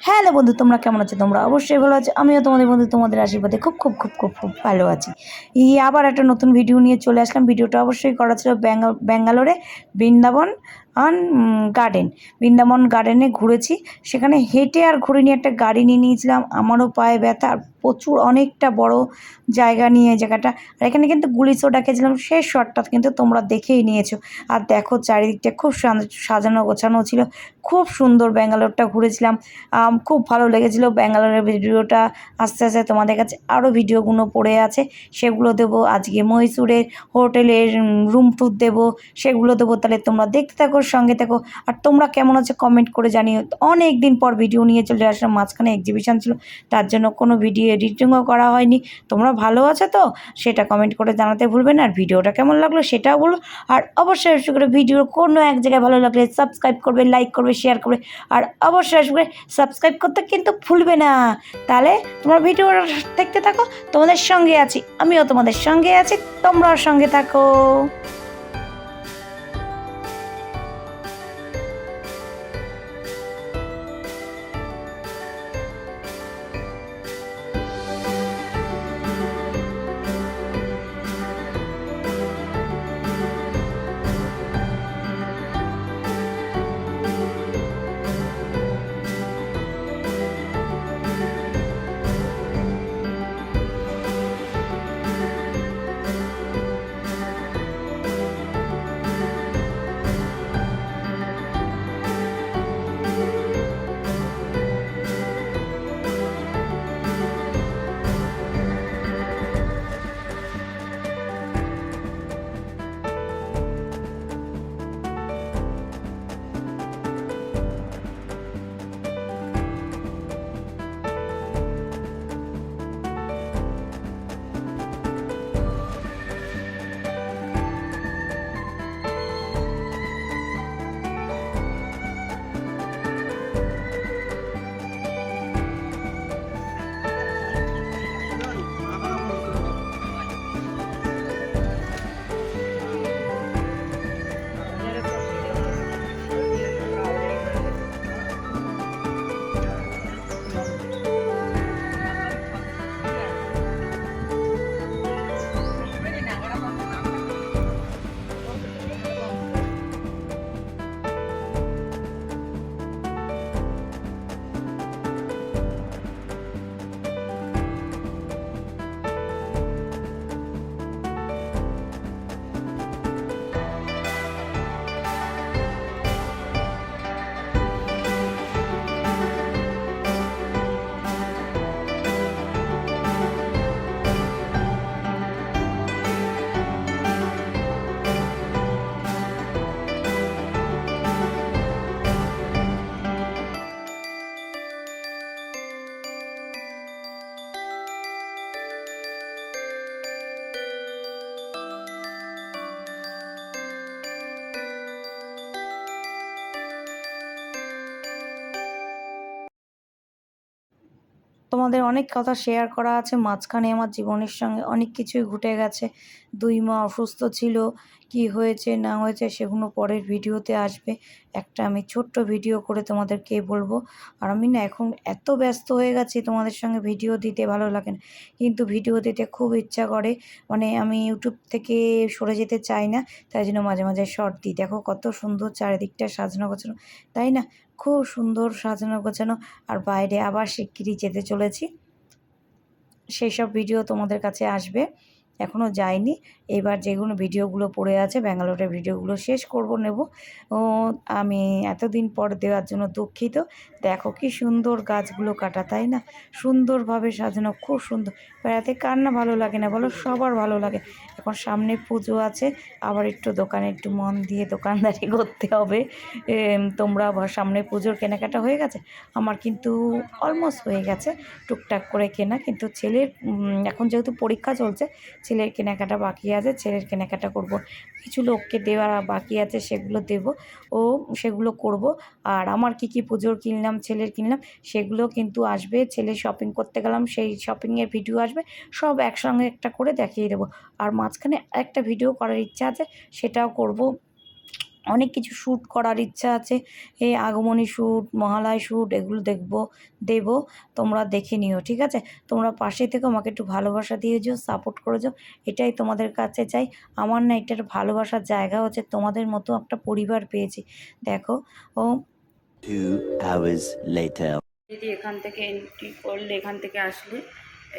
Hello বন্ধু, তোমরা কেমন আছো? তোমরা অবশ্যই ভালো আছো। আমিও তোমাদের বন্ধু, তোমাদের আশীর্বাদে খুব খুব খুব খুব খুব ভালো আছি। এই আবার একটা নতুন ভিডিও নিয়ে চলে আসলাম। ভিডিওটা অবশ্যই করা ছিল ব্যাঙ্গা- ব্যাঙ্গালোরে বৃন্দাবন। গার্ডেন বৃন্দাবন গার্ডেনে ঘুরেছি। সেখানে হেঁটে আর ঘুরে নিয়ে একটা গাড়ি নিয়ে নিয়েছিলাম। আমারও পায়ে ব্যথা, আর প্রচুর অনেকটা বড় জায়গা নিয়ে জায়গাটা। আর এখানে কিন্তু গুলি সোডা খেয়েছিলাম সেই শটটা কিন্তু তোমরা দেখেই নিয়েছো। আর দেখো, চারিদিকটা খুব সাজ- সাজানো গোছানো ছিল। খুব সুন্দর ব্যাঙ্গালোরটা ঘুরেছিলাম। খুব ভালো লেগেছিল ব্যাঙ্গালোরের ভিডিওটা। আস্তে আস্তে তোমাদের কাছে আরও ভিডিওগুলো পড়ে আছে। সেগুলো দেবো আজকে মহীশূরের হোটেলের রুম ট্যুর দেবো। সেগুলো দেবো, তাহলে তোমরা দেখতে থাকো। সঙ্গে থাকো। আর তোমরা কেমন আছে কমেন্ট করে জানিও। অনেক দিন পর ভিডিও নিয়ে চলে আসলাম। মাঝখানে এক্সিবিশান ছিল, তার জন্য কোনো ভিডিও এডিটিংও করা হয়নি। তোমরা ভালো আছো তো? সেটা কমেন্ট করে জানাতে ভুলবে না। আর ভিডিওটা কেমন লাগল সেটাও বলো। আর অবশ্যই অবশ্যই করে ভিডিও কোনো এক জায়গায় ভালো লাগলে সাবস্ক্রাইব করবে লাইক করবে শেয়ার করবে। আর অবশ্যই অবশ্যই করে সাবস্ক্রাইব করতে কিন্তু ভুলবে না। তাহলে তোমার ভিডিও দেখতে থাকো। তোমাদের সঙ্গে আছি। আমিও তোমাদের সঙ্গে আছি। তোমরাও সঙ্গে থাকো। তোমাদের অনেক কথা শেয়ার করা আছে মাঝখানে আমার জীবনের সঙ্গে অনেক কিছুই ঘটে গেছে। দুই মা অসুস্থ ছিল, কি হয়েছে, না হয়েছে সেগুলো পরের ভিডিওতে আসবে। একটা আমি ছোট্ট ভিডিও করে তোমাদেরকে বলব। আর আমি না এখন এত ব্যস্ত হয়ে গেছি তোমাদের সঙ্গে ভিডিও দিতে, ভালো লাগে না। কিন্তু ভিডিও দিতে খুব ইচ্ছা করে। মানে আমি ইউটিউব থেকে সরে যেতে চাই না, তাই জন্য মাঝে মাঝে শর্ট দিই। দেখো কত সুন্দর চারিদিকটা সাজানো গোছানো। তাই না? খুব সুন্দর সাজানো গোছানো। আর বাইরে আবার শিগগিরই যেতে চলেছি। সেই সব ভিডিও তোমাদের কাছে আসবে। এখনও যায়নি। এবার যেগুলো ভিডিওগুলো পড়ে আছে, ব্যাঙ্গালোরের ভিডিওগুলো শেষ করব, নেব। ও, আমি এতদিন পর দেওয়ার জন্য দুঃখিত। দেখো কি সুন্দর গাছগুলো কাটা, তাই না? সুন্দরভাবে সাজানো, খুব সুন্দর। বেড়াতে কার না ভালো লাগে না, বলো? সবার ভালো লাগে। এখন সামনে পুজো আছে, আবার একটু দোকানে একটু মন দিয়ে দোকানদারি করতে হবে। তোমরা সামনে পুজোর কেনাকাটা হয়ে গেছে? আমার কিন্তু অলমোস্ট হয়ে গেছে, টুকটাক করে কেনা। কিন্তু ছেলের এখন যেহেতু পরীক্ষা চলছে, ছেলের কেনাকাটা বাকি আছে, ছেলের কেনাকাটা করব। কিছু লোককে দেওয়া বাকি আছে, সেগুলো দেব। ও, সেগুলো করব। আর আমার কি কি পুজোর কিনলাম, ছেলের কিনলাম, সেগুলো কিন্তু আসবে। ছেলে শপিং করতে গেলাম, সেই শপিংয়ের ভিডিও আসবে। সব একসঙ্গে একটা করে দেখিয়ে দেবো। আর মাঝখানে একটা ভিডিও করার ইচ্ছা আছে, সেটাও করব। অনেক কিছু শ্যুট করার ইচ্ছা আছে। এই আগমনী শ্যুট মহালয় শ্যুট এগুলো দেখব দেবো তোমরা দেখে নিও ঠিক আছে? তোমরা পাশে থেকে আমাকে একটু ভালোবাসা দিয়ে যেও সাপোর্ট করে যাও এটাই তোমাদের কাছে চাই। আমার না এটার ভালোবাসার জায়গা হচ্ছে তোমাদের মতো একটা পরিবার পেয়েছি। দেখো ও যদি এখান থেকে এন্ট্রি করলে এখান থেকে আসলে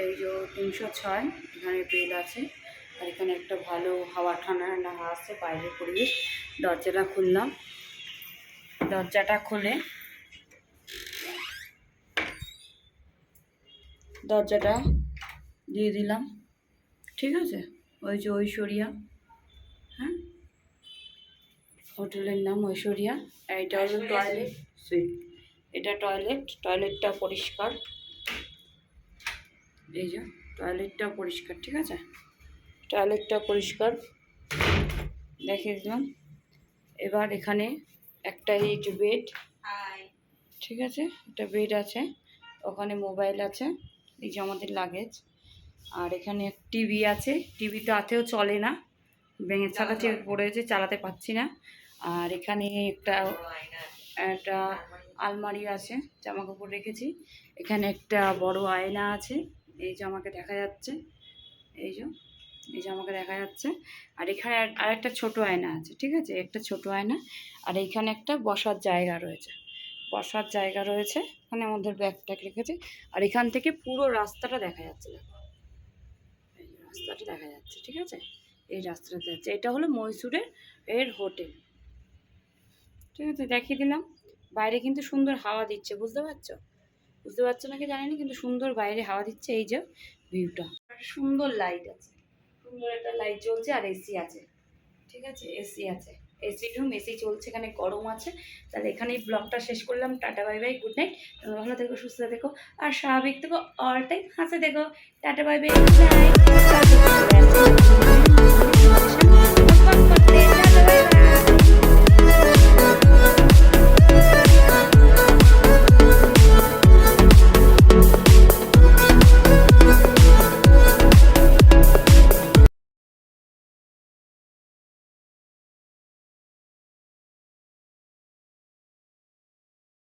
এই যে তিনশো ছয় এখানে বেল আছে। আর এখানে একটা ভালো হাওয়া ঠান্ডা ঠান্ডা হাওয়া আছে বাইরের পরিবেশ। দরজাটা খুললাম। দরজাটা খুলে দরজাটা দিয়ে দিলাম। ঠিক আছে? ওই যে ঐশ্বরিয়া। হ্যাঁ? হোটেলের নাম ঐশ্বরিয়া। আর এটা হলো টয়লেট। সুইট এটা টয়লেট। টয়লেটটা পরিষ্কার। এই যে টয়লেটটা পরিষ্কার। ঠিক আছে? টয়লেটটা পরিষ্কার। দেখিয়ে দিলাম। এবার এখানে একটা এই যে বেড ঠিক আছে? একটা বেড আছে। ওখানে মোবাইল আছে। এই যে আমাদের লাগেজ আর এখানে টিভি আছে। টিভি তো আতেও চলে না। ভেঙে ছাড়া ছাড়াতে পড়েছে চালাতে পারছি না। আর এখানে একটা একটা আলমারি। আছে জামা কাপড় রেখেছি। এখানে একটা বড় আয়না আছে। এই যে আমাকে দেখা যাচ্ছে। এই যে এই যে আমাকে দেখা যাচ্ছে। আর এখানে আর- একটা ছোটো আয়না আছে, ঠিক আছে? একটা ছোট আয়না। আর এইখানে একটা বসার জায়গা রয়েছে। বসার জায়গা রয়েছে। এখানে আমাদের ব্যাগ ট্যাগ রেখেছে। আর এখান থেকে পুরো রাস্তাটা দেখা যাচ্ছে রাস্তাটা দেখা যাচ্ছে, ঠিক আছে? এই রাস্তাটা যাচ্ছে। এটা হলো মহীশূরের এর হোটেল। ঠিক আছে, দেখিয়ে দিলাম। বাইরে কিন্তু সুন্দর হাওয়া দিচ্ছে, বুঝতে পারছ? বুঝতে পারছ নাকি জানি না, কিন্তু সুন্দর বাইরে হাওয়া দিচ্ছে। এই যে ভিউটা। সুন্দর লাইট আছে। সুন্দর একটা লাইট জ্বলছে আর এসি আছে। ঠিক আছে? এসি আছে। এসি রুম এসি চলছে, এখানে গরম আছে। তাহলে এখানেই ব্লগটা শেষ করলাম। Tata bye bye good night তোমরা ভালো থেকো, সুস্থ থেকো। আর স্বাভাবিক থেকো অল টাইম হাসে দেখো টাটা বাই বাই